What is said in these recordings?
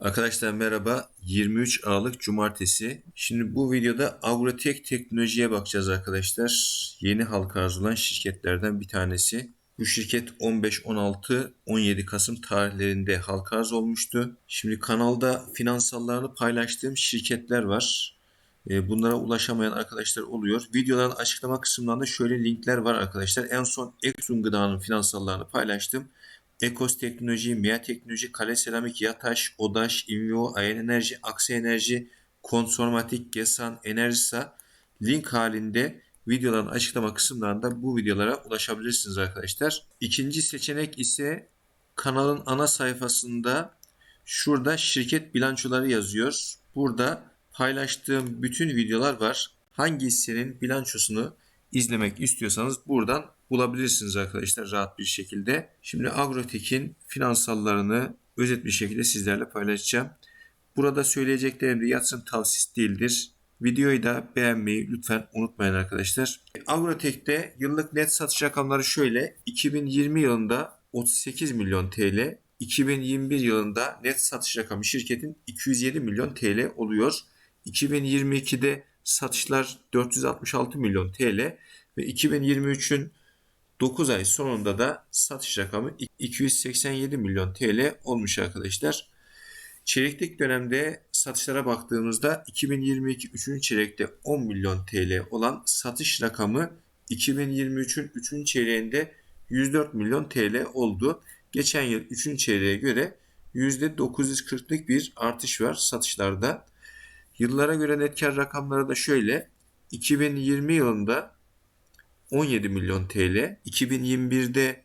Arkadaşlar merhaba. 23 Aralık Cumartesi. Şimdi bu videoda Agrotek Teknoloji'ye bakacağız arkadaşlar. Yeni halka arz şirketlerden bir tanesi. Bu şirket 15, 16, 17 Kasım tarihlerinde halka arz olmuştu. Şimdi kanalda finansallarını paylaştığım şirketler var. E, Bunlara ulaşamayan arkadaşlar oluyor. Videoların açıklama kısmında şöyle linkler var arkadaşlar. En son Exxon Gıda'nın finansallarını paylaştım. Ekos Teknoloji, Mia Teknoloji, Kale Seramik, Yataş, Odaş, Invio, Ayen Enerji, Aksi Enerji, Konsormatik, Gesan, Enerjisa link halinde videoların açıklama kısımlarında bu videolara ulaşabilirsiniz arkadaşlar. İkinci seçenek ise kanalın ana sayfasında şurada şirket bilançoları yazıyor. Burada paylaştığım bütün videolar var. Hangi bilançosunu izlemek istiyorsanız buradan bulabilirsiniz arkadaşlar rahat bir şekilde. Şimdi Agrotek'in finansallarını özet bir şekilde sizlerle paylaşacağım. Burada söyleyeceklerim de yatırım tavsiyesi değildir. Videoyu da beğenmeyi lütfen unutmayın arkadaşlar. Agrotek'te yıllık net satış rakamları şöyle. 2020 yılında 38 milyon TL, 2021 yılında net satış rakamı şirketin 207 milyon TL oluyor. 2022'de satışlar 466 milyon TL ve 2023'ün 9 ay sonunda da satış rakamı 287 milyon TL olmuş arkadaşlar. Çeyreklik dönemde satışlara baktığımızda 2022 3. çeyrekte 10 milyon TL olan satış rakamı 2023'ün 3. çeyreğinde 104 milyon TL oldu. Geçen yıl 3. çeyreğe göre %940'lık bir artış var satışlarda. Yıllara göre net kar rakamları da şöyle. 2020 yılında 17 milyon TL, 2021'de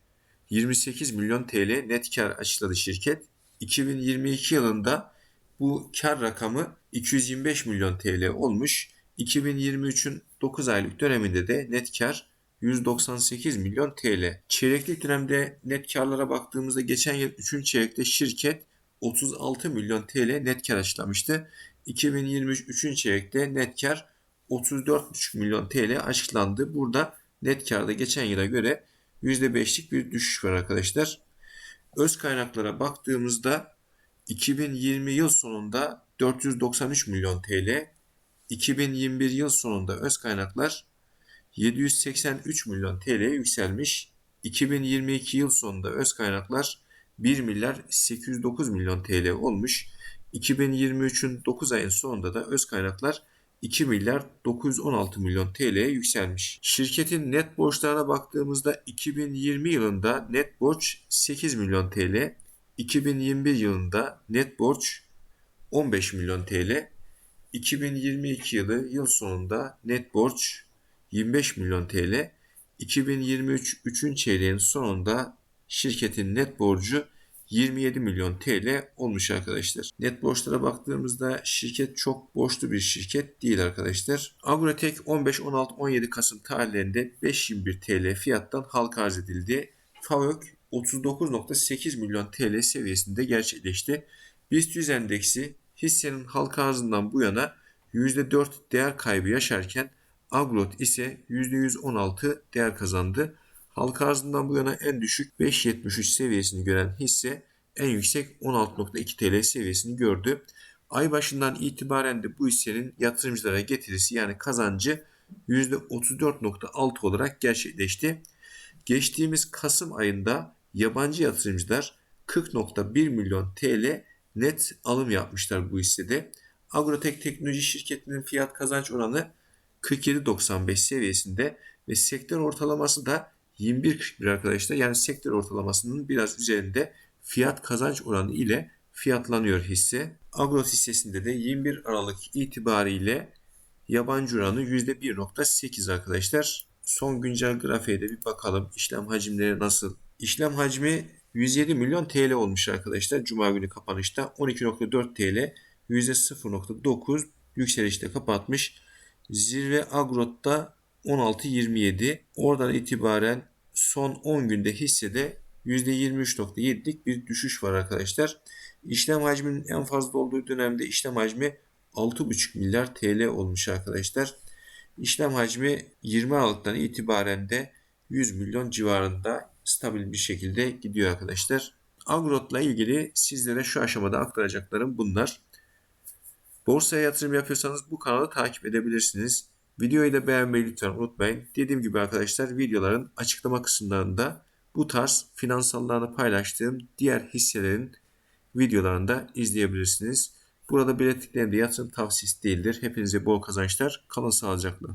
28 milyon TL net kar açıkladı şirket. 2022 yılında bu kar rakamı 225 milyon TL olmuş. 2023'ün 9 aylık döneminde de net kar 198 milyon TL. Çeyreklik dönemde net karlara baktığımızda geçen yıl 3. çeyrekte şirket 36 milyon TL net kar açıklamıştı. 2023 3. çeyrekte net kar 34,5 milyon TL açıklandı. Burada net karda geçen yıla göre %5'lik bir düşüş var arkadaşlar. Öz kaynaklara baktığımızda 2020 yıl sonunda 493 milyon TL, 2021 yıl sonunda öz kaynaklar 783 milyon TL yükselmiş. 2022 yıl sonunda öz kaynaklar 1 milyar 809 milyon TL olmuş. 2023'ün 9 ayın sonunda da öz kaynaklar 2 milyar 916 milyon TL'ye yükselmiş. Şirketin net borçlarına baktığımızda 2020 yılında net borç 8 milyon TL, 2021 yılında net borç 15 milyon TL, 2022 yılı yıl sonunda net borç 25 milyon TL, 2023 3. çeyreğin sonunda şirketin net borcu 27 milyon TL olmuş arkadaşlar. Net borçlara baktığımızda şirket çok borçlu bir şirket değil arkadaşlar. Agrotek 15, 16, 17 Kasım tarihlerinde 5.21 TL fiyattan halka arz edildi. FAVÖK 39.8 milyon TL seviyesinde gerçekleşti. BIST 100 endeksi hissenin halka arzından bu yana %4 değer kaybı yaşarken Agrot ise %116 değer kazandı. Halka arzından bu yana en düşük 5.73 seviyesini gören hisse en yüksek 16.2 TL seviyesini gördü. Ay başından itibaren de bu hissenin yatırımcılara getirisi yani kazancı %34.6 olarak gerçekleşti. Geçtiğimiz Kasım ayında yabancı yatırımcılar 40.1 milyon TL net alım yapmışlar bu hissede. Agrotek Teknoloji Şirketi'nin fiyat kazanç oranı 47.95 seviyesinde ve sektör ortalaması da 21.41 arkadaşlar. Yani sektör ortalamasının biraz üzerinde fiyat kazanç oranı ile fiyatlanıyor hisse. Agros hissesinde de 21 Aralık itibariyle yabancı oranı %1.8 arkadaşlar. Son güncel grafiğe de bir bakalım. İşlem hacimleri nasıl? İşlem hacmi 107 milyon TL olmuş arkadaşlar. Cuma günü kapanışta 12.4 TL %0.9 yükselişte kapatmış. Zirve Agrot'ta 16.27. Oradan itibaren son 10 günde hissede %23.7'lik bir düşüş var arkadaşlar. İşlem hacminin en fazla olduğu dönemde işlem hacmi 6,5 milyar TL olmuş arkadaşlar. İşlem hacmi 20 Aralık'tan itibaren de 100 milyon civarında stabil bir şekilde gidiyor arkadaşlar. Agrot'la ilgili sizlere şu aşamada aktaracaklarım bunlar. Borsaya yatırım yapıyorsanız bu kanalı takip edebilirsiniz. Videoyu da beğenmeyi lütfen unutmayın. Dediğim gibi arkadaşlar videoların açıklama kısımlarında bu tarz finansallarını paylaştığım diğer hisselerin videolarını da izleyebilirsiniz. Burada belirttiklerim de yatırım tavsiyesi değildir. Hepinize bol kazançlar. Kalın sağlıcakla.